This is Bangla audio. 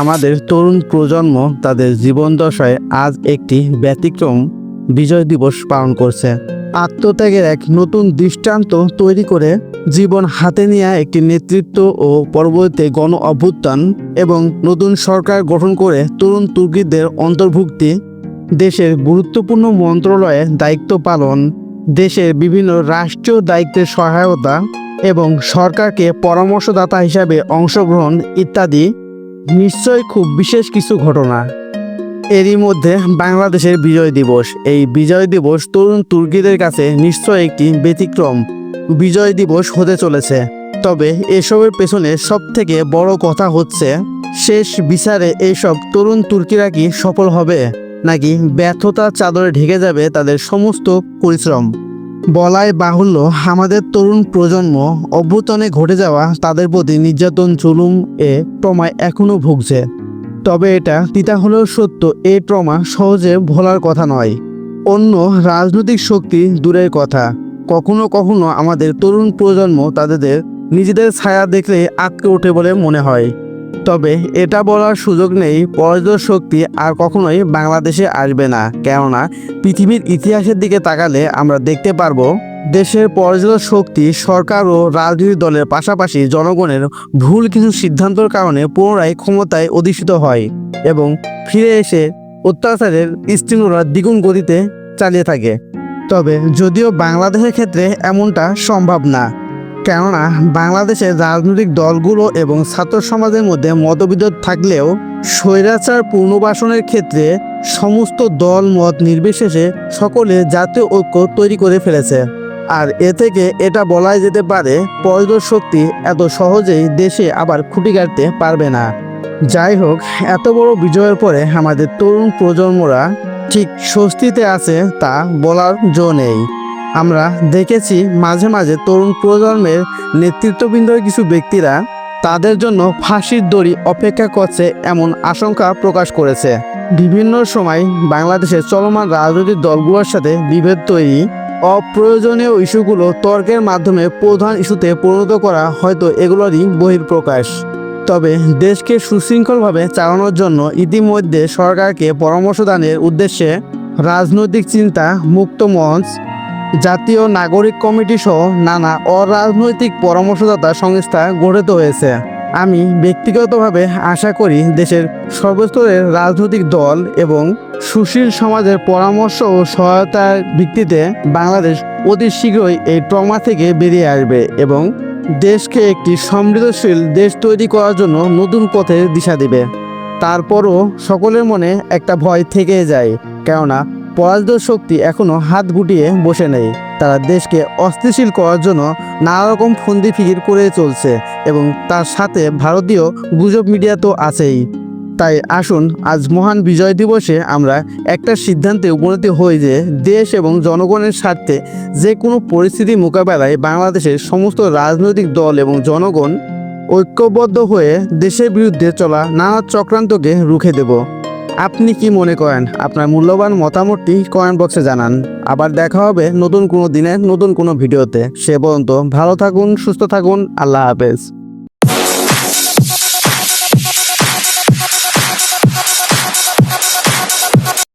আমাদের তরুণ প্রজন্ম তাদের জীবন দশায় আজ একটি ব্যতিক্রম বিজয় দিবস পালন করছে। আত্মত্যাগের এক নতুন দৃষ্টান্ত তৈরি করে জীবন হাতে নেওয়া একটি নেতৃত্ব ও পরবর্তীতে গণ অভ্যুত্থান এবং নতুন সরকার গঠন করে তরুণ তুর্কিদের অন্তর্ভুক্তি, দেশের গুরুত্বপূর্ণ মন্ত্রণালয়ে দায়িত্ব পালন, দেশের বিভিন্ন রাষ্ট্রীয় দায়িত্বের সহায়তা এবং সরকারকে পরামর্শদাতা হিসাবে অংশগ্রহণ ইত্যাদি নিশ্চয় খুব বিশেষ কিছু ঘটনা। এরই মধ্যে বাংলাদেশের বিজয় দিবস। এই বিজয় দিবস তরুণ তুর্কিদের কাছে নিশ্চয় একটি ব্যতিক্রম। বিজয় দিবস হতে চলেছে। তবে এসবের পেছনে সব থেকে বড় কথা হচ্ছে, শেষ বিচারে এইসব তরুণ তুর্কিরা কি সফল হবে? নাকি ব্যর্থতা চাদরে ঢেকে যাবে তাদের সমস্ত পরিশ্রম? বলাই বাহুল্য, আমাদের তরুণ প্রজন্ম অভ্যুত্থানে ঘটে যাওয়া তাদের প্রতি নির্যাতন, জুলুম এ ট্রমায় এখনও ভুগছে। তবে এটা তিতা হলেও সত্য এই ট্রমা সহজে ভোলার কথা নয়। অন্য রাজনৈতিক শক্তি দূরের কথা। কখনো কখনো আমাদের তরুণ প্রজন্ম তাদের নিজেদের ছায়া দেখলে আটকে ওঠে বলে মনে হয়। তবে এটা বলার সুযোগ নেই, পরাজিত শক্তি আর কখনোই বাংলাদেশে আসবে না। কেননা, পৃথিবীর ইতিহাসের দিকে তাকালে আমরা দেখতে পারব, দেশের পরাজিত শক্তি, সরকার ও রাজনৈতিক দলের পাশাপাশি জনগণের ভুল কিছু সিদ্ধান্তের কারণে পুনরায় ক্ষমতায় অধিষ্ঠিত হয় এবং ফিরে এসে অত্যাচারের স্তীর্ণরা দ্বিগুণ গতিতে চালিয়ে থাকে। তবে যদিও বাংলাদেশের ক্ষেত্রে এমনটা সম্ভব না কেননা বাংলাদেশের রাজনৈতিক দলগুলো এবং ছাত্র সমাজের মধ্যে মতবিরোধ থাকলেও স্বৈরাচার পুনর্বাসনের ক্ষেত্রে সমস্ত দল মত নির্বিশেষে সকলে জাতীয় ঐক্য তৈরি করে ফেলেছে। আর এ থেকে এটা বলাই যেতে পারে পরাজিত শক্তি এত সহজেই দেশে আবার খুঁটি কাটতে পারবে না। যাই হোক, এত বড় বিজয়ের পরে আমাদের তরুণ প্রজন্মরা ঠিক স্বস্তিতে আছে তা বলার জো নেই। আমরা দেখেছি মাঝে মাঝে তরুণ প্রজন্মের নেতৃত্ববৃন্দর কিছু ব্যক্তিরা তাদের জন্য ফাঁসির দড়ি অপেক্ষা করছে এমন আশঙ্কা প্রকাশ করেছে। বিভিন্ন সময় বাংলাদেশের চলমান রাজনৈতিক দলগুলোর সাথে বিভেদ তৈরি, অপ্রয়োজনীয় ইস্যুগুলো তর্কের মাধ্যমে প্রধান ইস্যুতে পরিণত করা হয়তো এগুলোরই বহির্প্রকাশ তবে দেশকে সুশৃঙ্খলভাবে চালানোর জন্য ইতিমধ্যে সরকারকে পরামর্শ দানের উদ্দেশ্যে রাজনৈতিক চিন্তা মুক্ত মঞ্চ জাতীয় নাগরিক কমিটি সহ নানা অরাজনৈতিক পরামর্শদাতা সংস্থা গঠিত হয়েছে আমি ব্যক্তিগতভাবে আশা করি দেশের সর্বস্তরের রাজনৈতিক দল এবং সুশীল সমাজের পরামর্শ ও সহায়তার ভিত্তিতে বাংলাদেশ অতি শীঘ্রই এই ট্রমা থেকে বেরিয়ে আসবে এবং দেশকে একটি সমৃদ্ধশীল দেশ তৈরি করার জন্য নতুন পথে দিশা দেবে। তারপরও সকলের মনে একটা ভয় থেকে যায়, কেননা পরাজিত শক্তি এখনও হাত গুটিয়ে বসে নেই। তারা দেশকে অস্থিতিশীল করার জন্য নানা রকম ফন্দি ফিকির করে চলছে এবং তার সাথে ভারতীয় গুজব মিডিয়া তো আছেই। তাই আসুন, আজ মহান বিজয় দিবসে আমরা একটা সিদ্ধান্তে উপনীত হই যে দেশ এবং জনগণের স্বার্থে যে কোনো পরিস্থিতি মোকাবেলায় বাংলাদেশের সমস্ত রাজনৈতিক দল এবং জনগণ ঐক্যবদ্ধ হয়ে দেশের বিরুদ্ধে চলা নানা চক্রান্তকে রুখে দেব। আপনি কি মনে করেন? আপনার মূল্যবান মতামতটি কমেন্ট বক্সে জানান। আবার দেখা হবে নতুন কোনো দিনে, নতুন কোনো ভিডিওতে। সে পর্যন্ত ভালো থাকুন, সুস্থ থাকুন। আল্লাহ হাফেজ।